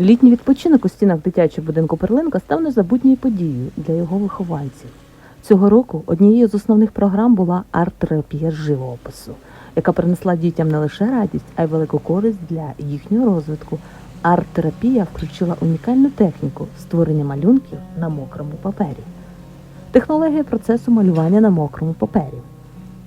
Літній відпочинок у стінах дитячого будинку Перлинка став незабутньою подією для його вихованців. Цього року однією з основних програм була арт-терапія живопису, яка принесла дітям не лише радість, а й велику користь для їхнього розвитку. Арт-терапія включила унікальну техніку створення малюнків на мокрому папері. Технологія процесу малювання на мокрому папері.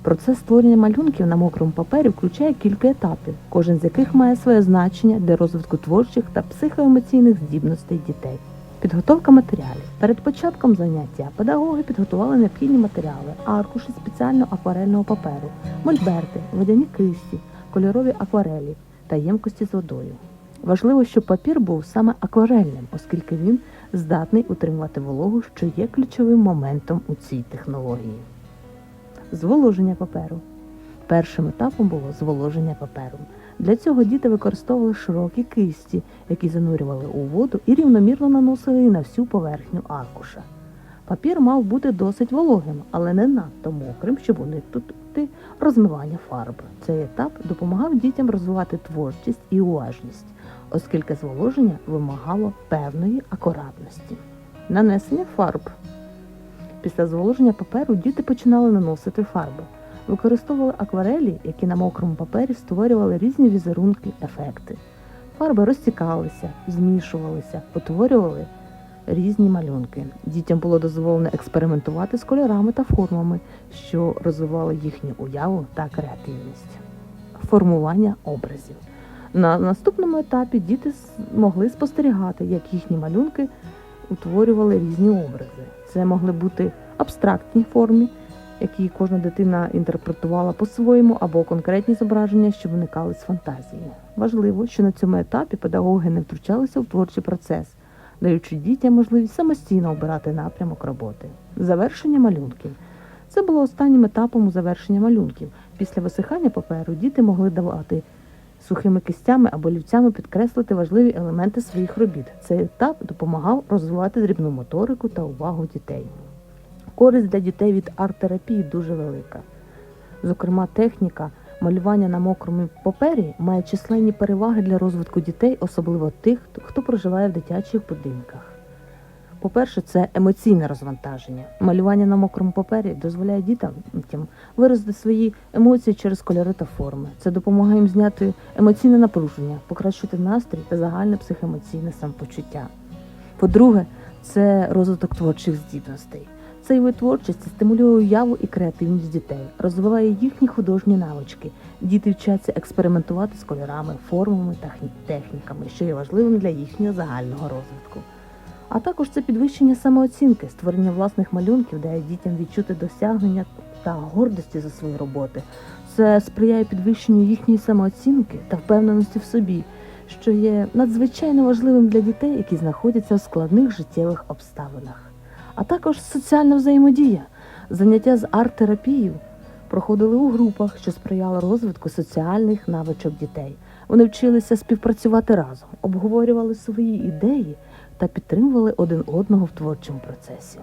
Процес створення малюнків на мокрому папері включає кілька етапів, кожен з яких має своє значення для розвитку творчих та психоемоційних здібностей дітей. Підготовка матеріалів. Перед початком заняття педагоги підготували необхідні матеріали, аркуші спеціального акварельного паперу, мольберти, водяні кисті, кольорові акварелі та ємкості з водою. Важливо, щоб папір був саме акварельним, оскільки він здатний утримувати вологу, що є ключовим моментом у цій технології. Зволоження паперу. Першим етапом було зволоження паперу. Для цього діти використовували широкі кисті, які занурювали у воду і рівномірно наносили на всю поверхню аркуша. Папір мав бути досить вологим, але не надто мокрим, щоб уникнути розмивання фарби. Цей етап допомагав дітям розвивати творчість і уважність, оскільки зволоження вимагало певної акуратності. Нанесення фарб. Після зволоження паперу діти починали наносити фарби. Використовували акварелі, які на мокрому папері створювали різні візерунки, ефекти. Фарби розтікалися, змішувалися, утворювали різні малюнки. Дітям було дозволено експериментувати з кольорами та формами, що розвивали їхню уяву та креативність. Формування образів. На наступному етапі діти могли спостерігати, як їхні малюнки утворювали різні образи. Це могли бути абстрактні формі, які кожна дитина інтерпретувала по-своєму, або конкретні зображення, що виникали з фантазії. Важливо, що на цьому етапі педагоги не втручалися в творчий процес, даючи дітям можливість самостійно обирати напрямок роботи. Завершення малюнків. Це було останнім етапом у завершення малюнків. Після висихання паперу діти могли давати сухими кистями або лівцями підкреслити важливі елементи своїх робіт. Цей етап допомагав розвивати дрібну моторику та увагу дітей. Користь для дітей від арт-терапії дуже велика. Зокрема, техніка малювання на мокрому папері має численні переваги для розвитку дітей, особливо тих, хто проживає в дитячих будинках. По-перше, це емоційне розвантаження. Малювання на мокрому папері дозволяє дітям дітям виразити свої емоції через кольори та форми. Це допомагає їм зняти емоційне напруження, покращити настрій та загальне психоемоційне самопочуття. По-друге, це розвиток творчих здібностей. Цей вид творчості стимулює уяву і креативність дітей, розвиває їхні художні навички. Діти вчаться експериментувати з кольорами, формами та хні- техніками, що є важливим для їхнього загального розвитку. А також це підвищення самооцінки, створення власних малюнків дає дітям відчути досягнення та гордості за свої роботи. Це сприяє підвищенню їхньої самооцінки та впевненості в собі, що є надзвичайно важливим для дітей, які знаходяться в складних життєвих обставинах. А також соціальна взаємодія. Заняття з арт-терапією проходили у групах, що сприяло розвитку соціальних навичок дітей. Вони вчилися співпрацювати разом, обговорювали свої ідеї та підтримували один одного в творчому процесі.